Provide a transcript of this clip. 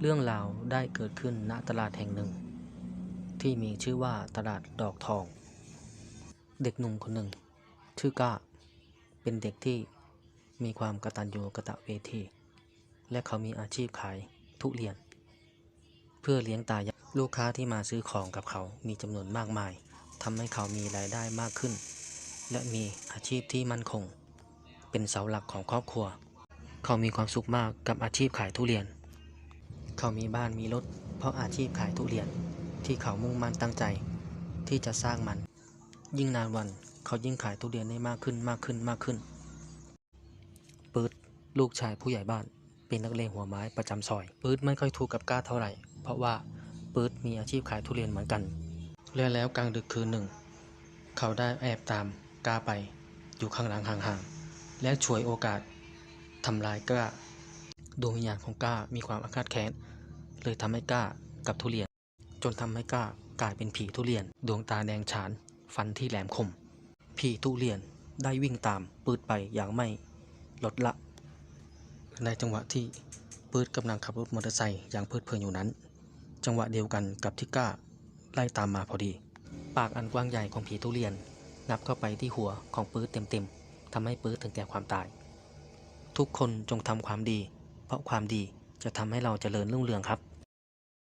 เรื่องราวได้เกิดขึ้นณตลาดแห่งหนึ่ง ที่มีชื่อว่าตลาดดอกทอง เด็กหนุ่มคนหนึ่ง ชื่อก้า เป็นเด็กที่มีความกระตัญญูกระตะเวที และเขามีอาชีพขายทุเรียน เพื่อเลี้ยงตายายลูกค้าที่มาซื้อของกับเขามีจำนวนมากมายทำให้เขามีรายได้มากขึ้น และมีอาชีพที่มั่นคง เป็นเสาหลักของครอบครัว เขามีความสุขมากกับอาชีพขายทุเรียน เขามีบ้านมีรถ เพราะอาชีพขายทุเรียน ที่เขามุ่งมั่นตั้งใจ ที่จะสร้างมัน ยิ่งนานวันเขายิ่งขายทุเรียนได้มากขึ้นมากขึ้นมากขึ้น ปื๊ดลูกชายผู้ใหญ่บ้าน เป็นนักเลงหัวไม้ประจำซอย ปื๊ดไม่ค่อยถูกกับก้าเท่าไหร่ เพราะว่าปื๊ดมีอาชีพขายทุเรียนเหมือนกัน และแล้วกลางดึกคืนหนึ่ง เขาได้แอบตามก้าไป อยู่ข้างหลังห่างๆและฉวยโอกาสทำลายก้า ดวงวิญญาณของก้ามีความอาฆาตแค้น เลยทำให้ก้ากับทุเรียน จนทำให้ก้ากลายเป็นผีทุเรียน ดวงตาแดงฉาน ฟันที่แหลมคม ผีทุเรียนได้วิ่งตามปืดไปอย่างไม่ลดละ ในจังหวะที่ปืดกำลังขับรถมอเตอร์ไซค์อย่างเพลิดเพลินอยู่นั้น จังหวะเดียวกันกับที่ก้าไล่ตามมาพอดี ปากอันกว้างใหญ่ของผีทุเรียนงับเข้าไปที่หัวของปืดเต็มๆทำให้ปืดถึงแก่ความตาย ทุกคนจงทำความดี เพราะความดีจะทำให้เราเจริญรุ่งเรืองครับ